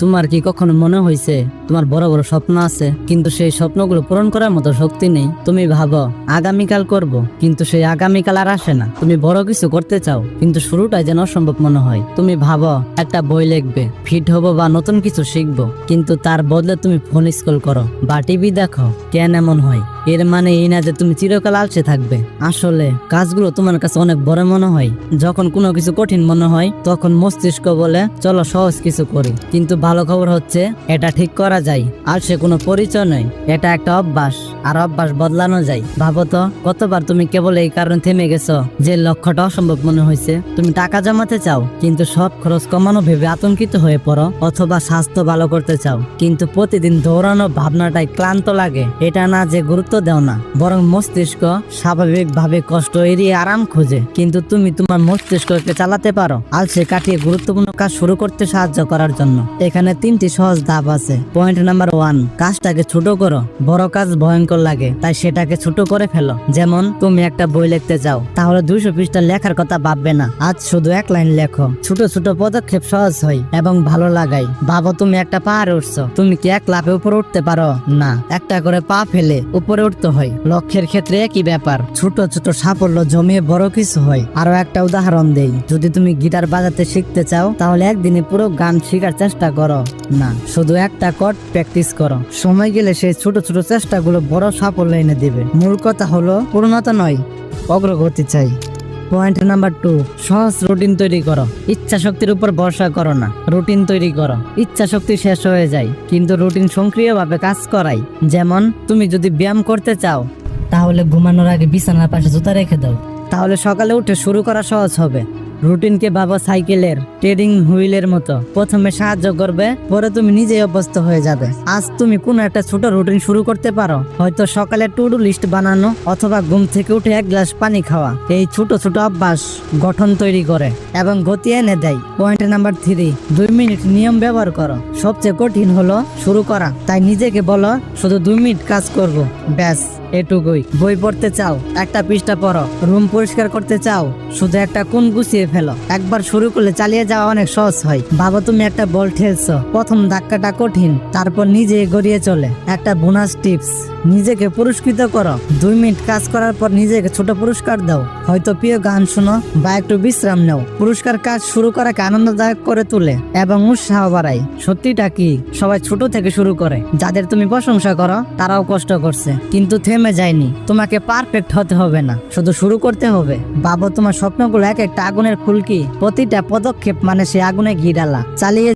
তোমার কি কখনো মনে হয়েছে, তোমার বড় বড় স্বপ্ন আছে, কিন্তু সেই স্বপ্নগুলো পূরণ করার মতো শক্তি নেই? তুমি ভাবো, আগামীকাল করব, কিন্তু সেই আগামীকাল আর আসে না। তুমি বড় কিছু করতে চাও, কিন্তু শুরুটাই যেন অসম্ভব মনে হয়। তুমি ভাবো, একটা বই লিখবে, ফিট হব বা নতুন কিছু শিখব, কিন্তু তার বদলে তুমি ফোন স্কুল করো, বা টিভি দেখো, কেন এমন হয়? এর মানে এই না যে তুমি চিরকাল আলসে থাকবে। আসলে কাজগুলো তোমার কাছে অনেক বড় মনে হয়। যখন কোনো কিছু কঠিন মনে হয়, তখন মস্তিষ্ক বলে, চলো সহজ কিছু করি। কিন্তু ভালো খবর হচ্ছে, এটা ঠিক করা যায়। আর সে কোনো পরিচয় নয়, এটা একটা অভ্যাস। আর অভ্যাস বদলানো যায়। ভাবো তো, কতবার তুমি কেবল এই কারণে থেমে গেছো যে লক্ষ্যটা অসম্ভব মনে হয়েছে? তুমি টাকা জমাতে চাও, কিন্তু সব খরচ কমানো ভেবে আতঙ্কিত হয়ে পড়ো, অথবা স্বাস্থ্য ভালো করতে চাও। কিন্তু প্রতিদিন দৌড়ানো ভাবনাটাই ক্লান্ত লাগে। এটা না যে গুরুত্ব দাও না, বরং মস্তিষ্ক স্বাভাবিকভাবে কষ্ট এড়িয়ে আরাম খোঁজে। কিন্তু তুমি তোমার মস্তিষ্ককে চালাতে পারো, আলসে কাটিয়ে গুরুত্বপূর্ণ কাজ শুরু করতে সাহায্য করার জন্য। এখানে তিনটি সহজ ধাপ আছে। পয়েন্ট নাম্বার ওয়ান, কাজটাকে ছোট করো। বড় কাজ ভয়ঙ্কর লাগে, তাই সেটাকে ছোট করে ফেলো। যেমন, তুমি একটা বই লিখতে চাও তাহলে দুইশো পৃষ্ঠা লেখার কথা ভাববে না। আজ শুধু এক লাইন লেখো। ছোট ছোট পদক্ষেপ সহজ হয় এবং ভালো লাগাই ভাবো, তুমি একটা পাহাড়ে উঠছো। তুমি কি এক লাফে উপরে উঠতে পারো? না। একটা করে পা ফেলে উপরে উঠতে হয়। লক্ষ্যের ক্ষেত্রে একই ব্যাপার। ছোট ছোট সাফল্য জমিয়ে বড় কিছু হয়। আরও একটা উদাহরণ দেই। যদি তুমি গিটার বাজাতে শিখতে চাও, তাহলে একদিনে পুরো গান শেখার চেষ্টা করো। না। শুধু একটা কট প্র্যাকটিস করো। সময় গেলে সেই ছোট ছোট চেষ্টাগুলো বড় সাফল্য এনে দেবে। মূল কথা হলো, পূর্ণতা নয়, অগ্রগতি চাই। পয়েন্ট নাম্বার টু সহজ রুটিন তৈরি করো। ইচ্ছা শক্তির উপর ভরসা করো না। রুটিন তৈরি করো। ইচ্ছা শক্তি শেষ হয়ে যায়, কিন্তু রুটিন সক্রিয়ভাবে কাজ করাই। যেমন, তুমি যদি ব্যায়াম করতে চাও, তাহলে ঘুমানোর আগে বিছানার পাশে জুতা রেখে দাও। তাহলে সকালে উঠে শুরু করা সহজ হবে। রুটিনকে ভাবো সাইকেলের, ট্রেডিং হুইলের মতো। প্রথমে সাহায্য করবে, পরে তুমি নিজেই অভ্যস্ত হয়ে যাবে। আজ তুমি কোনো একটা ছোট রুটিন শুরু করতে পারো। হয়তো সকালে টু ডু লিস্ট বানানো অথবা ঘুম থেকে উঠে এক গ্লাস পানি খাওয়া। এই ছোট ছোট অভ্যাস গঠন তৈরি করে এবং গতি এনে দেয়। পয়েন্ট নাম্বার থ্রি, দুই মিনিট নিয়ম ব্যবহার করো। সবচেয়ে কঠিন হলো শুরু করা। তাই নিজেকে বলো, শুধু দুই মিনিট কাজ করব। ব্যাস। এটুকুই। বই পড়তে চাও, একটা পৃষ্ঠা পড়ো, রুম পরিষ্কার করতে চাও, শুধু একটা কোন গুছিয়ে ফেলো। একবার শুরু করলে চালিয়ে যাওয়া অনেক সহজ হয়। ভাবো তুমি একটা বল ঠেলছো। প্রথম ধাক্কাটা কঠিন, তারপর নিজে গড়িয়ে চলে। একটা বোনাস টিপস। নিজেকে পুরস্কৃত করো। দুই মিনিট কাজ করার পর নিজেকে ছোট পুরস্কার দাও। হয়তো প্রিয় গান শোনো বা একটু বিশ্রাম নাও। পুরস্কার কাজ শুরু করাকে আনন্দদায়ক করে তোলে এবং উৎসাহ বাড়ায়। সত্যিটা কি? সবাই ছোট থেকে শুরু করে। যাদের তুমি প্রশংসা করো, তারাও কষ্ট করছে। কিন্তু থেমে যায়নি। তোমাকে পারফেক্ট হতে হবে না। শুধু শুরু করতে হবে। ভাবো তোমার স্বপ্নগুলো এক একটা আগুনের ফুলকি। প্রতিটা পদক্ষেপ মানে সে আগুনে ঘি ডালা চালিয়ে